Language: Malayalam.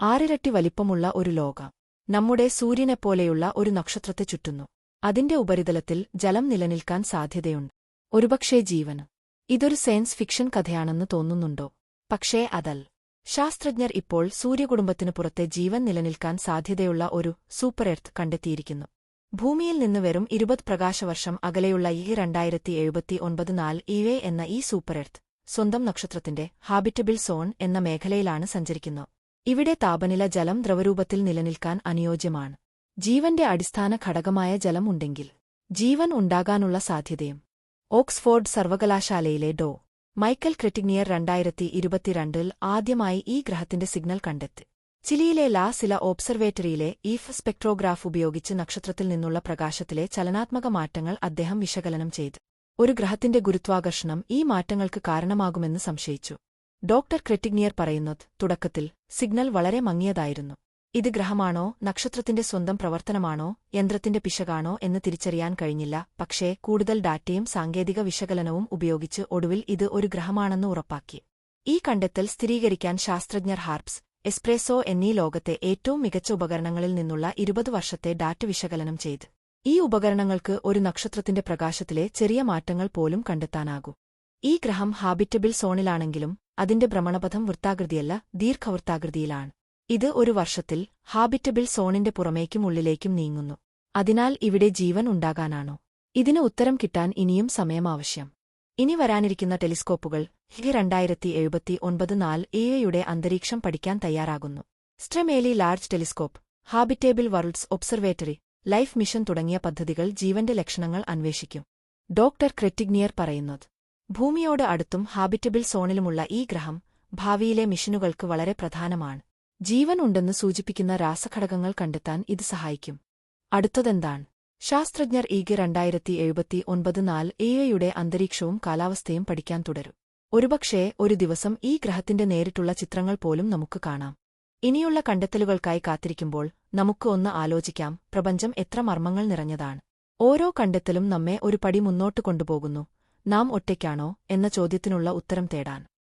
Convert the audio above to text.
ആറിരട്ടി വലിപ്പമുള്ള ഒരു ലോകം. നമ്മുടെ സൂര്യനെപ്പോലെയുള്ള ഒരു നക്ഷത്രത്തെ ചുറ്റുന്നു. അതിന്റെ ഉപരിതലത്തിൽ ജലം നിലനിൽക്കാൻ സാധ്യതയുണ്ട്. ഒരുപക്ഷേ ജീവന്. ഇതൊരു സയൻസ് ഫിക്ഷൻ കഥയാണെന്ന് തോന്നുന്നുണ്ടോ? പക്ഷേ അതൽ ശാസ്ത്രജ്ഞർ ഇപ്പോൾ സൂര്യകുടുംബത്തിനു പുറത്തെ ജീവൻ നിലനിൽക്കാൻ സാധ്യതയുള്ള ഒരു സൂപ്പർ എർത്ത് കണ്ടെത്തിയിരിക്കുന്നു. ഭൂമിയിൽ നിന്ന് വെറും ഇരുപത് പ്രകാശവർഷം അകലെയുള്ള ഈ രണ്ടായിരത്തി എഴുപത്തി ഒൻപത് നാല് ഇവേ എന്ന ഈ സൂപ്പർ എർത്ത് സ്വന്തം നക്ഷത്രത്തിന്റെ ഹാബിറ്റബിൾ സോൺ എന്ന മേഖലയിലാണ് സഞ്ചരിക്കുന്നത്. ഇവിടെ താപനില ജലം ദ്രവരൂപത്തിൽ നിലനിൽക്കാൻ അനുയോജ്യമാണ്. ജീവന്റെ അടിസ്ഥാന ഘടകമായ ജലം ഉണ്ടെങ്കിൽ ജീവൻ ഉണ്ടാകാനുള്ള സാധ്യതയും. ഓക്സ്ഫോർഡ് സർവകലാശാലയിലെ ഡോ. മൈക്കൽ ക്രിറ്റിഗ്നിയർ രണ്ടായിരത്തി ഇരുപത്തിരണ്ടിൽ ആദ്യമായി ഈ ഗ്രഹത്തിന്റെ സിഗ്നൽ കണ്ടെത്തി. ചിലിയിലെ ലാ സില ഓബ്സർവേറ്ററിയിലെ ഈഫ് സ്പെക്ട്രോഗ്രാഫ് ഉപയോഗിച്ച് നക്ഷത്രത്തിൽ നിന്നുള്ള പ്രകാശത്തിലെ ചലനാത്മക മാറ്റങ്ങൾ അദ്ദേഹം വിശകലനം ചെയ്തു. ഒരു ഗ്രഹത്തിന്റെ ഗുരുത്വാകർഷണം ഈ മാറ്റങ്ങൾക്ക് കാരണമാകുമെന്ന് സംശയിച്ചു. ഡോക്ടർ ക്രെറ്റിഗ്നിയർ പറയുന്നത് തുടക്കത്തിൽ സിഗ്നൽ വളരെ മങ്ങിയതായിരുന്നു. ഇത് ഗ്രഹമാണോ നക്ഷത്രത്തിന്റെ സ്വന്തം പ്രവർത്തനമാണോ യന്ത്രത്തിന്റെ പിശകാണോ എന്ന് തിരിച്ചറിയാൻ കഴിഞ്ഞില്ല. പക്ഷേ കൂടുതൽ ഡാറ്റയും സാങ്കേതിക വിശകലനവും ഉപയോഗിച്ച് ഒടുവിൽ ഇത് ഒരു ഗ്രഹമാണെന്ന് ഉറപ്പാക്കി. ഈ കണ്ടെത്തൽ സ്ഥിരീകരിക്കാൻ ശാസ്ത്രജ്ഞർ ഹാർപ്സ് എസ്പ്രേസോ എന്നീ ലോകത്തെ ഏറ്റവും മികച്ച ഉപകരണങ്ങളിൽ നിന്നുള്ള ഇരുപത് വർഷത്തെ ഡാറ്റ വിശകലനം ചെയ്ത്. ഈ ഉപകരണങ്ങൾക്ക് ഒരു നക്ഷത്രത്തിന്റെ പ്രകാശത്തിലെ ചെറിയ മാറ്റങ്ങൾ പോലും കണ്ടെത്താനാകൂ. ഈ ഗ്രഹം ഹാബിറ്റബിൾ സോണിലാണെങ്കിലും അതിന്റെ ഭ്രമണപഥം വൃത്താകൃതിയല്ല ദീർഘവൃത്താകൃതിയിലാണ്. ഇത് ഒരു വർഷത്തിൽ ഹാബിറ്റബിൾ സോണിന്റെ പുറമേക്കും ഉള്ളിലേക്കും നീങ്ങുന്നു. അതിനാൽ ഇവിടെ ജീവൻ ഉണ്ടാകാനാണോ? ഇതിന് ഉത്തരം കിട്ടാൻ ഇനിയും സമയമാവശ്യം. ഇനി വരാനിരിക്കുന്ന ടെലിസ്കോപ്പുകൾ ഹി രണ്ടായിരത്തി എഴുപത്തി ഒൻപത് നാല് എയുടെ അന്തരീക്ഷം പഠിക്കാൻ തയ്യാറാകുന്നു. Extremely large telescope habitable worlds observatory life mission തുടങ്ങിയ പദ്ധതികൾ ജീവന്റെ ലക്ഷണങ്ങൾ അന്വേഷിക്കും. ഡോക്ടർ ക്രെറ്റിഗ്നിയർ പറയുന്നത് ഭൂമിയോട് അടുത്തും ഹാബിറ്റബിൾ സോണിലുമുള്ള ഈ ഗ്രഹം ഭാവിയിലെ മിഷനുകൾക്ക് വളരെ പ്രധാനമാണ്. ജീവൻ ഉണ്ടെന്ന് സൂചിപ്പിക്കുന്ന രാസഘടകങ്ങൾ കണ്ടെത്താൻ ഇത് സഹായിക്കും. അടുത്തതെന്താണ്? ശാസ്ത്രജ്ഞർ ഈഗ് രണ്ടായിരത്തി എഴുപത്തി ഒൻപത് നാല് എയുടെ അന്തരീക്ഷവും കാലാവസ്ഥയും പഠിക്കാൻ തുടരും. ഒരുപക്ഷേ ഒരു ദിവസം ഈ ഗ്രഹത്തിന്റെ നേരിട്ടുള്ള ചിത്രങ്ങൾ പോലും നമുക്ക് കാണാം. ഇനിയുള്ള കണ്ടെത്തലുകൾക്കായി കാത്തിരിക്കുമ്പോൾ നമുക്ക് ഒന്ന് ആലോചിക്കാം പ്രപഞ്ചം എത്ര മർമ്മങ്ങൾ നിറഞ്ഞതാണ്. ഓരോ കണ്ടെത്തലും നമ്മെ ഒരു പടി മുന്നോട്ട് കൊണ്ടുപോകുന്നു. നാം ഒറ്റയ്ക്കാണോ എന്ന ചോദ്യത്തിനുള്ള ഉത്തരം തേടാൻ.